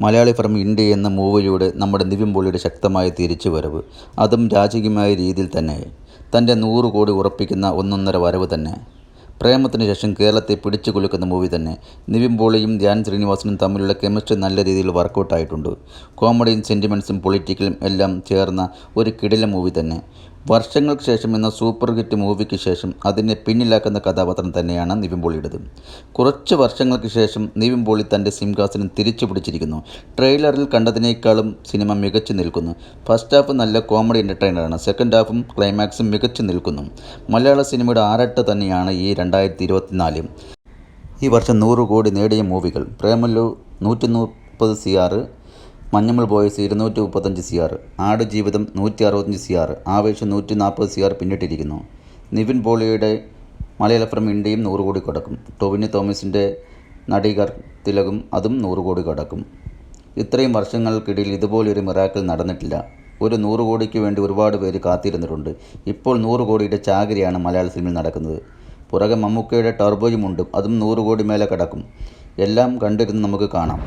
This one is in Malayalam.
മലയാളി ഫ്രം ഇന്ത്യ എന്ന മൂവിലൂടെ നമ്മുടെ നിവിൻ പോളിയുടെ ശക്തമായ തിരിച്ചുവരവ്. അതും രാജകീയമായ രീതിയിൽ തന്നെ. തന്റെ നൂറ് കോടി ഉറപ്പിക്കുന്ന ഒന്നൊന്നര വരവ് തന്നെ. പ്രേമത്തിന് ശേഷം കേരളത്തെ പിടിച്ചു കുലുക്കുന്ന മൂവി തന്നെ. നിവിൻ പോളിയും ധ്യാൻ ശ്രീനിവാസനും തമ്മിലുള്ള കെമിസ്ട്രി നല്ല രീതിയിൽ വർക്കൗട്ടായിട്ടുണ്ട്. കോമഡിയും സെന്റിമെൻസും പൊളിറ്റിക്കലും എല്ലാം ചേർന്ന ഒരു കിടില മൂവി തന്നെ. വർഷങ്ങൾക്ക് ശേഷം എന്ന സൂപ്പർ ഹിറ്റ് മൂവിക്ക് ശേഷം അതിനെ പിന്നിലാക്കുന്ന കഥാപാത്രം തന്നെയാണ് നിവിൻ പോളിയുടേത് കുറച്ച് വർഷങ്ങൾക്ക് ശേഷം നിവിൻ പോളി തന്റെ സിംഹാസനം തിരിച്ചു പിടിച്ചിരിക്കുന്നു. ട്രെയിലറിൽ കണ്ടതിനേക്കാളും സിനിമ മികച്ചു നിൽക്കുന്നു. ഫസ്റ്റ് ഹാഫ് നല്ല കോമഡി എന്റർടൈനറാണ് സെക്കൻഡ് ഹാഫും ക്ലൈമാക്സും മികച്ചു നിൽക്കുന്നു. മലയാള സിനിമയുടെ ആരട്ട് തന്നെയാണ് ഈ രണ്ടായിരത്തി ഇരുപത്തിനാല് ഈ വർഷം നൂറ് കോടി നേടിയ മൂവികൾ. പ്രേമലു നൂറ്റി മുപ്പത് സി ആറ് മഞ്ഞമ്മൾ ബോയ്സ് ഇരുന്നൂറ്റി മുപ്പത്തഞ്ച് സി ആർ ആടുജീവിതം നൂറ്റി അറുപത്തഞ്ച് സി ആർ ആവേശം നൂറ്റി നാൽപ്പത് സി ആർ പിന്നിട്ടിരിക്കുന്നു. നിവിൻ പോളിയുടെ മലയാള ഫ്രം ഇന്ത്യയും നൂറ് കോടി കടക്കും. ടൊവിനി തോമസിന്റെ നടികർ തിലകും അതും നൂറ് കോടി കടക്കും. ഇത്രയും വർഷങ്ങൾക്കിടയിൽ ഇതുപോലൊരു മിറാക്കിൾ നടന്നിട്ടില്ല. ഒരു നൂറ് കോടിക്ക് വേണ്ടി ഒരുപാട് പേര് കാത്തിരുന്നിട്ടുണ്ട്. ഇപ്പോൾ നൂറ് കോടിയുടെ ചാകരയാണ് മലയാള സിനിമയിൽ നടക്കുന്നത്. പുറകെ മമ്മൂക്കയുടെ ടർബോയുമുണ്ട് അതും നൂറ് കോടി മേലെ കടക്കും. എല്ലാം കണ്ടിരുന്ന് നമുക്ക് കാണാം.